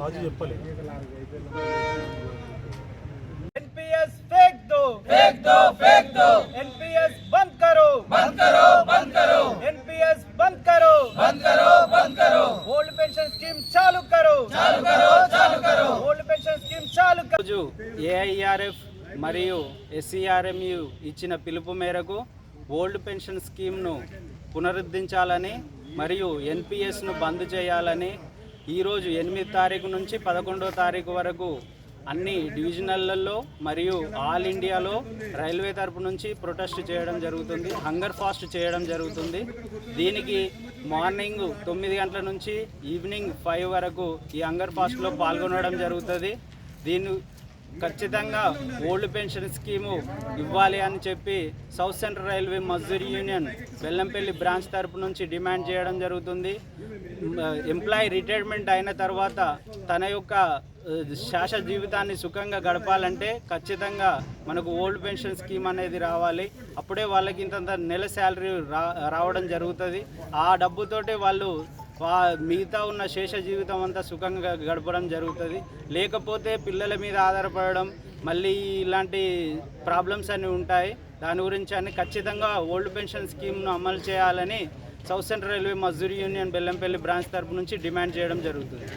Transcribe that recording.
Raju NPS fake NPS bandh NPS bandh bandh old pension scheme చాలు చాలు old pension scheme చాలు AIRF మరియు SCRMU ఇచ్చిన పిలుపు మేరకు ఓల్డ్ పెన్షన్ స్కీమ్ను పునరుద్ధరించాలని మరియు ఎన్పిఎస్ను బంద్ చేయాలని ఈరోజు ఎనిమిది తారీఖు నుంచి పదకొండో తారీఖు వరకు అన్ని డివిజనల్లలో మరియు ఆల్ ఇండియాలో రైల్వే తరపు నుంచి ప్రొటెస్ట్ చేయడం జరుగుతుంది హంగర్ ఫాస్ట్ చేయడం జరుగుతుంది. దీనికి మార్నింగ్ తొమ్మిది గంటల నుంచి ఈవినింగ్ ఫైవ్ వరకు ఈ హంగర్ ఫాస్ట్లో పాల్గొనడం జరుగుతుంది. దీన్ని ఖచ్చితంగా ఓల్డ్ పెన్షన్ స్కీము ఇవ్వాలి అని చెప్పి south central railway Mazdoor union Bellampalli branch తరపు నుంచి డిమాండ్ చేయడం జరుగుతుంది. ఎంప్లాయీ రిటైర్మెంట్ అయిన తర్వాత తన యొక్క శాశ్వ శాశ్వత జీవితాన్ని సుఖంగా గడపాలంటే ఖచ్చితంగా మనకు ఓల్డ్ పెన్షన్ స్కీమ్ అనేది రావాలి. అప్పుడే వాళ్ళకి ఇంత నెల శాలరీ రా రావడం జరుగుతుంది. ఆ డబ్బుతోటి వాళ్ళు మిగతా ఉన్న శేష జీవితం అంతా సుఖంగా గడపడం జరుగుతుంది. లేకపోతే పిల్లల మీద ఆధారపడడం మళ్ళీ ఇలాంటి ప్రాబ్లమ్స్ అన్నీ ఉంటాయి. దాని గురించి అన్ని ఖచ్చితంగా ఓల్డ్ పెన్షన్ స్కీమ్ను అమలు చేయాలని south central railway Mazdoor union Bellampalli branch తరపు నుంచి డిమాండ్ చేయడం జరుగుతుంది.